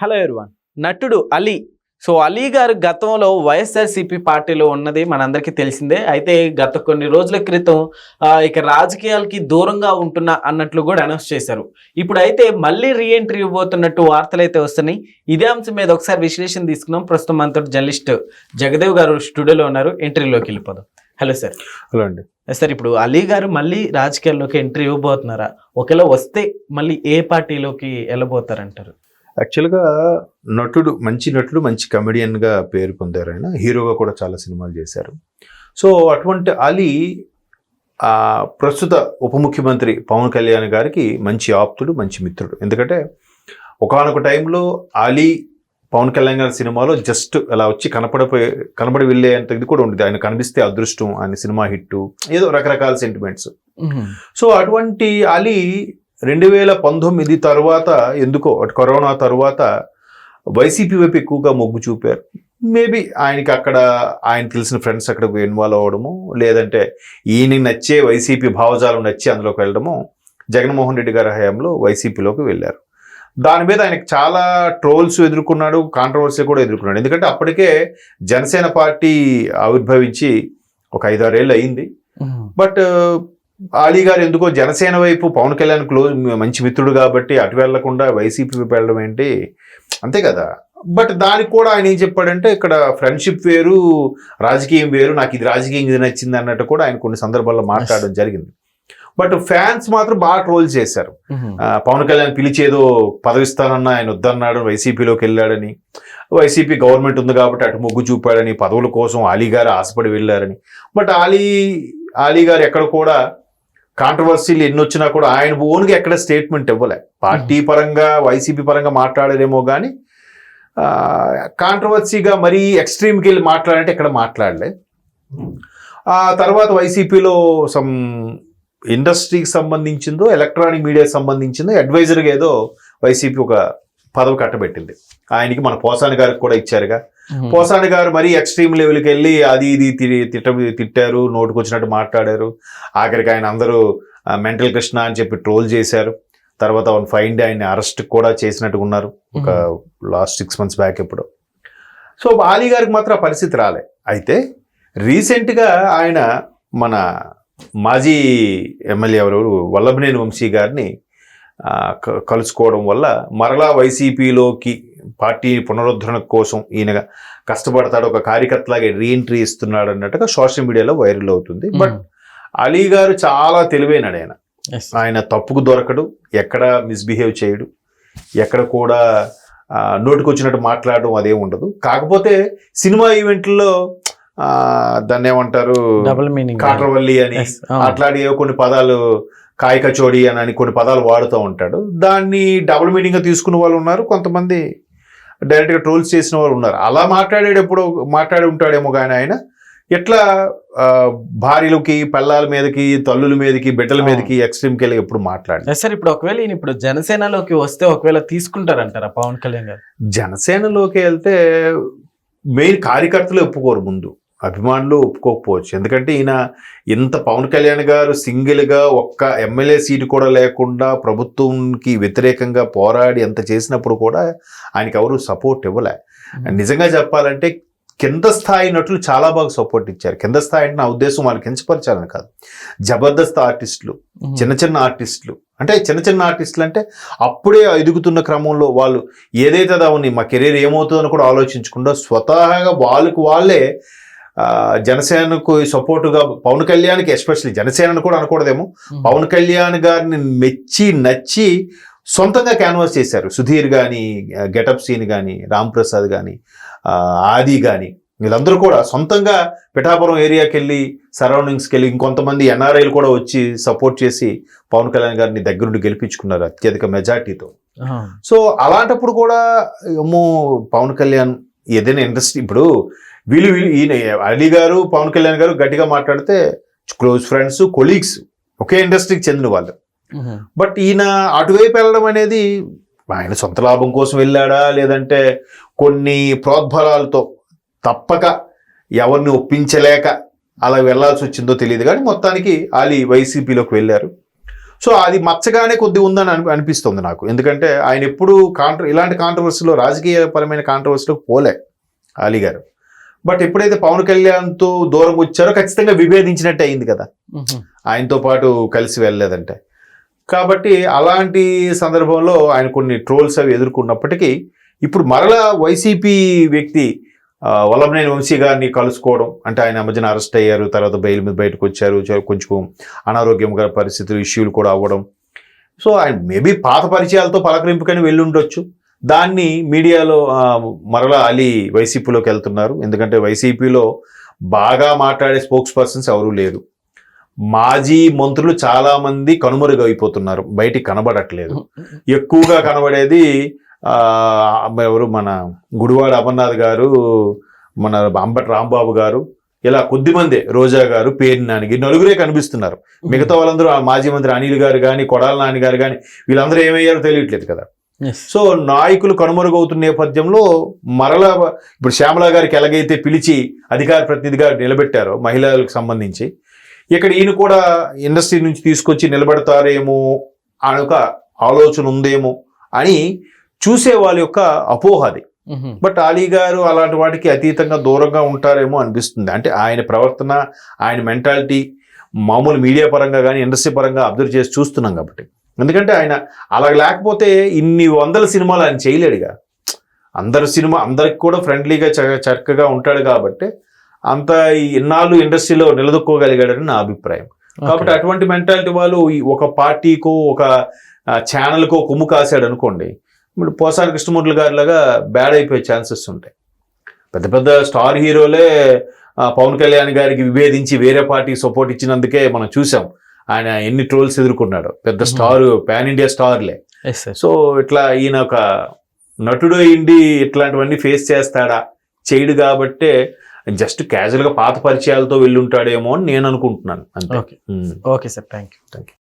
Hello everyone నటుడు Ali. So Ali గారు గతంలో వైఎస్ఆర్సీపీ పార్టీలో ఉన్నది మనందరికీ తెలిసిందే. అయితే గత కొన్ని రోజుల క్రితం ఇక రాజకీయాలకి దూరంగా ఉంటున్నా అన్నట్లు కూడా అనౌన్స్ చేశారు. ఇప్పుడు అయితే మళ్ళీ రీఎంట్రీ ఇవ్వబోతున్నట్టు వార్తలు అయితే వస్తున్నాయి. ఇదే అంశం మీద ఒకసారి విశ్లేషణ తీసుకున్నాం ప్రస్తుతం మనతో జర్నలిస్ట్ జగదేవ్ గారు స్టూడియోలో ఉన్నారు. ఎంట్రీలోకి వెళ్ళిపోదాం. హలో సార్ హలో అండి. సార్ ఇప్పుడు అలీ గారు మళ్ళీ రాజకీయాల్లోకి ఎంట్రీ ఇవ్వబోతున్నారా? ఒకవేళ వస్తే మళ్ళీ ఏ పార్టీలోకి వెళ్ళబోతారంటారు? యాక్చువల్గా నటుడు మంచి నటుడు మంచి కమెడియన్గా పేరు పొందారు ఆయన. హీరోగా కూడా చాలా సినిమాలు చేశారు. సో అటువంటి అలీ ప్రస్తుత ఉప ముఖ్యమంత్రి పవన్ కళ్యాణ్ గారికి మంచి ఆప్తుడు మంచి మిత్రుడు. ఎందుకంటే ఒకనొక టైంలో అలీ పవన్ కళ్యాణ్ గారి సినిమాలో జస్ట్ అలా వచ్చి కనపడిపోయే కనపడి వెళ్ళేంత ఇది కూడా ఉండేది. ఆయన కనిపిస్తే అదృష్టం ఆయన సినిమా హిట్ ఏదో రకరకాల సెంటిమెంట్స్ సో అటువంటి అలీ రెండు వేల పంతొమ్మిది తర్వాత ఎందుకో కరోనా తర్వాత వైసీపీ వైపు ఎక్కువగా మొగ్గు చూపారు. మేబీ ఆయనకి అక్కడ ఆయన తెలిసిన ఫ్రెండ్స్ అక్కడ ఇన్వాల్వ్ అవ్వడము లేదంటే ఈయనకి నచ్చే వైసీపీ భావజాలం నచ్చి అందులోకి వెళ్ళడము జగన్మోహన్ రెడ్డి గారి హయాంలో వైసీపీలోకి వెళ్ళారు. దాని మీద ఆయనకు చాలా ట్రోల్స్ ఎదుర్కొన్నాడు కాంట్రవర్సీ కూడా ఎదుర్కొన్నాడు. ఎందుకంటే అప్పటికే జనసేన పార్టీ ఆవిర్భవించి ఒక ఐదారేళ్ళు అయింది. బట్ అలీ గారు ఎందుకో జనసేన వైపు పవన్ కళ్యాణ్ క్లోజ్ మంచి మిత్రుడు కాబట్టి అటు వెళ్ళకుండా వైసీపీ వెళ్ళడం ఏంటి? అంతే కదా. బట్ దానికి కూడా ఆయన ఏం చెప్పాడంటే ఇక్కడ ఫ్రెండ్షిప్ వేరు రాజకీయం వేరు నాకు ఇది రాజకీయం ఇది నచ్చింది అన్నట్టు కూడా ఆయన కొన్ని సందర్భాల్లో మాట్లాడడం జరిగింది. బట్ ఫ్యాన్స్ మాత్రం బాగా ట్రోల్ చేశారు. పవన్ కళ్యాణ్ పిలిచేదో పదవిస్తానన్న ఆయన వద్దన్నాడు వైసీపీలోకి వెళ్ళాడని. వైసీపీ గవర్నమెంట్ ఉంది కాబట్టి అటు మొగ్గు చూపాడని పదవుల కోసం అలీ గారు ఆశపడి వెళ్ళారని. బట్ అలీ అలీ గారు ఎక్కడ కూడా కాంట్రవర్సీలు ఎన్ని వచ్చినా కూడా ఆయన ఓన్గా ఎక్కడ స్టేట్మెంట్ ఇవ్వలే. పార్టీ పరంగా వైసీపీ పరంగా మాట్లాడారేమో కానీ కాంట్రవర్సీగా మరీ ఎక్స్ట్రీమ్కి వెళ్ళి మాట్లాడంటే ఇక్కడ మాట్లాడలే. ఆ తర్వాత వైసీపీలో సమ్ ఇండస్ట్రీకి సంబంధించిందో ఎలక్ట్రానిక్ మీడియాకి సంబంధించిందో అడ్వైజర్గా ఏదో వైసీపీ ఒక పదవి కట్టబెట్టింది. ఆయనకి మన పోసాని గారికి కూడా ఇచ్చారుగా. పోసాని గారు మరీ ఎక్స్ట్రీమ్ లెవెల్కి వెళ్ళి అది ఇది తిట్ట తిట్టారు నోటుకు వచ్చినట్టు మాట్లాడారు. ఆఖరికి ఆయన అందరూ మెంటల్ కృష్ణ అని చెప్పి ట్రోల్ చేశారు. తర్వాత వన్ ఫైన్ ఆయన్ని అరెస్ట్ కూడా చేసినట్టుగా ఉన్నారు. ఒక లాస్ట్ సిక్స్ మంత్స్ బ్యాక్ ఎప్పుడు. సో ఆలీ గారికి మాత్రం ఆ పరిస్థితి రాలే. అయితే రీసెంట్గా ఆయన మన మాజీ ఎమ్మెల్యే ఎవరు? వల్లభనేని వంశీ గారిని కలుసుకోవడం వల్ల మరలా వైసీపీలోకి పార్టీ పునరుద్ధరణ కోసం ఈయన కష్టపడతాడు ఒక కార్యకర్తలాగే రీఎంట్రీ ఇస్తున్నాడు అన్నట్టుగా సోషల్ మీడియాలో వైరల్ అవుతుంది. బట్ అలీ గారు చాలా తెలివైనడు ఆయన. ఆయన తప్పుకు దొరకడు ఎక్కడ మిస్బిహేవ్ చేయడు ఎక్కడ కూడా నోటికొచ్చినట్టు మాట్లాడడం అదే ఉండదు. కాకపోతే సినిమా ఈవెంట్లో దాన్ని ఏమంటారు డబుల్ మీనింగ్ కాట్రవల్లి అని అట్లాంటి కొన్ని పదాలు కాయ కచోడి అని అని కొన్ని పదాలు వాడుతూ ఉంటాడు. దాన్ని డబుల్ మీనింగ్గా తీసుకున్న వాళ్ళు ఉన్నారు కొంతమంది. డైరెక్ట్గా ట్రోల్స్ చేసిన వాళ్ళు ఉన్నారు. అలా మాట్లాడేటప్పుడు మాట్లాడి ఉంటాడేమో కానీ ఆయన. ఎట్లా భార్యలకి పిల్లల మీదకి తల్లుల మీదకి బిడ్డల మీదకి ఎక్స్ట్రీమ్కి వెళ్ళి ఎప్పుడు మాట్లాడి సార్ ఇప్పుడు ఒకవేళ ఈయన ఇప్పుడు జనసేనలోకి వస్తే ఒకవేళ తీసుకుంటారంటారా పవన్ కళ్యాణ్ గారు? జనసేనలోకి వెళ్తే మెయిన్ కార్యకర్తలు ఒప్పుకోరు ముందు. అభిమానులు ఒప్పుకోకపోవచ్చు. ఎందుకంటే ఈయన ఇంత పవన్ కళ్యాణ్ గారు సింగిల్గా ఒక్క ఎమ్మెల్యే సీటు కూడా లేకుండా ప్రభుత్వంకి వ్యతిరేకంగా పోరాడి ఎంత చేసినప్పుడు కూడా ఆయనకి ఎవరు సపోర్ట్ ఇవ్వలే. నిజంగా చెప్పాలంటే కింద స్థాయి నటులు చాలా బాగా సపోర్ట్ ఇచ్చారు. కింద స్థాయి అంటే నా ఉద్దేశం వాళ్ళు కించపరచాలని కాదు. జబర్దస్త్ ఆర్టిస్టులు చిన్న చిన్న ఆర్టిస్టులు. అంటే చిన్న చిన్న ఆర్టిస్టులు అంటే అప్పుడే ఎదుగుతున్న క్రమంలో వాళ్ళు ఏదైతే దాన్ని మా కెరీర్ ఏమవుతుందని కూడా ఆలోచించకుండా స్వతహాగా వాళ్ళకు వాళ్ళే జనసేనకు సపోర్టుగా పవన్ కళ్యాణ్కి ఎస్పెషల్లీ జనసేనను కూడా అనకూడదేమో. పవన్ కళ్యాణ్ గారిని మెచ్చి నచ్చి సొంతంగా క్యాన్వాస్ చేశారు. సుధీర్ కానీ గెటప్ సీన్ కానీ రామ్ ప్రసాద్ కానీ ఆది కానీ వీళ్ళందరూ కూడా సొంతంగా పిఠాపురం ఏరియాకి వెళ్ళి సరౌండింగ్స్కి వెళ్ళి ఇంకొంతమంది ఎన్ఆర్ఐలు కూడా వచ్చి సపోర్ట్ చేసి పవన్ కళ్యాణ్ గారిని దగ్గరుండి గెలిపించుకున్నారు అత్యధిక మెజార్టీతో. సో అలాంటప్పుడు కూడా ఏమో పవన్ కళ్యాణ్ ఏదైనా ఇండస్ట్రీ ఇప్పుడు వీళ్ళు వీళ్ళు ఈయన అలీ గారు పవన్ కళ్యాణ్ గారు గట్టిగా మాట్లాడితే క్లోజ్ ఫ్రెండ్స్ కొలీగ్స్ ఒకే ఇండస్ట్రీకి చెందిన వాళ్ళు. బట్ ఈయన అటువైపు వెళ్ళడం అనేది ఆయన సొంత లాభం కోసం వెళ్ళాడా? లేదంటే కొన్ని ప్రోద్బలాలతో తప్పక ఎవరిని ఒప్పించలేక అలా వెళ్ళాల్సి వచ్చిందో తెలియదు. కానీ మొత్తానికి ఆలీ వైసీపీలోకి వెళ్ళారు. సో అది మచ్చగానే కొద్ది ఉందని అని అనిపిస్తుంది నాకు. ఎందుకంటే ఆయన ఎప్పుడు కాంట్ర ఇలాంటి కాంట్రవర్సీలో రాజకీయపరమైన కాంట్రవర్సీలో పోలే అలీ గారు. బట్ ఎప్పుడైతే పవన్ కళ్యాణ్తో దూరం వచ్చారో ఖచ్చితంగా విభేదించినట్టే అయింది కదా. ఆయనతో పాటు కలిసి వెళ్ళలేదంటే. కాబట్టి అలాంటి సందర్భంలో ఆయన కొన్ని ట్రోల్స్ అవి ఎదుర్కొన్నప్పటికీ ఇప్పుడు మరలా వైసీపీ వ్యక్తి వల్లభనేని వంశీ గారిని కలుసుకోవడం అంటే ఆయన మధ్యన అరెస్ట్ అయ్యారు తర్వాత బెయిల్ మీద బయటకు వచ్చారు కొంచెం అనారోగ్యంగా పరిస్థితులు ఇష్యూలు కూడా అవ్వడం. సో ఆయన మేబీ పాత పరిచయాలతో పలకరింపుకని వెళ్ళి ఉండొచ్చు. దాన్ని మీడియాలో మరలా అలీ వైసీపీలోకి వెళ్తున్నారు. ఎందుకంటే వైసీపీలో బాగా మాట్లాడే స్పోక్స్ పర్సన్స్ ఎవరూ లేరు. మాజీ మంత్రులు చాలామంది కనుమరుగైపోతున్నారు. బయటికి కనబడట్లేదు. ఎక్కువగా కనబడేది ఎవరు మన గుడివాడ అమర్నాథ్ గారు మన అంబటి రాంబాబు గారు ఇలా కొద్దిమందే రోజా గారు పేరు నాని నలుగురే కనిపిస్తున్నారు. మిగతా వాళ్ళందరూ ఆ మాజీ మంత్రి అనిల్ గారు కానీ కొడాల నాని గారు కానీ వీళ్ళందరూ ఏమయ్యారో తెలియట్లేదు కదా. సో నాయకులు కనుమరుగవుతున్న నేపథ్యంలో మరలా ఇప్పుడు శ్యామల గారికి ఎలాగైతే పిలిచి అధికార ప్రతినిధిగా నిలబెట్టారో మహిళలకు సంబంధించి ఇక్కడ ఈయన కూడా ఇండస్ట్రీ నుంచి తీసుకొచ్చి నిలబెడతారేమో అని ఒక ఆలోచన ఉందేమో అని చూసే వాళ్ళ యొక్క అపోహ అది. బట్ అలీ గారు అలాంటి వాటికి అతీతంగా దూరంగా ఉంటారేమో అనిపిస్తుంది. అంటే ఆయన ప్రవర్తన ఆయన మెంటాలిటీ మామూలు మీడియా పరంగా కానీ ఇండస్ట్రీ పరంగా అబ్జర్వ్ చేసి చూస్తున్నాం కాబట్టి. ఎందుకంటే ఆయన అలా లేకపోతే ఇన్ని వందల సినిమాలు ఆయన చేయలేడుగా. అందరు సినిమా అందరికి కూడా ఫ్రెండ్లీగా చక్కగా ఉంటాడు కాబట్టి అంత ఈ ఇన్నాళ్ళు ఇండస్ట్రీలో నిలదొక్కోగలిగాడని నా అభిప్రాయం. కాబట్టి అటువంటి మెంటాలిటీ వాళ్ళు ఒక పార్టీకో ఒక ఛానల్కో కొమ్ము కాసాడు అనుకోండి ఇప్పుడు పోసాని కృష్ణమూర్తి గారి లాగా బ్యాడ్ అయిపోయే ఛాన్సెస్ ఉంటాయి. పెద్ద పెద్ద స్టార్ హీరోలే పవన్ కళ్యాణ్ గారికి విభేదించి వేరే పార్టీకి సపోర్ట్ ఇచ్చినందుకే మనం చూసాం. ఆయన ఎన్ని ట్రోల్స్ ఎదుర్కొన్నాడు. పెద్ద. స్టార్ పాన్ ఇండియా స్టార్లే. సో ఇట్లా ఈయన ఒక నటుడు ఇండి ఇట్లాంటివన్నీ ఫేస్ చేస్తాడా? చేయడు కాబట్టే జస్ట్ క్యాజువల్గా పాత పరిచయాలతో వెళ్ళి ఉంటాడేమో అని నేను అనుకుంటున్నాను. అంతే. Okay sir thank you Thank you.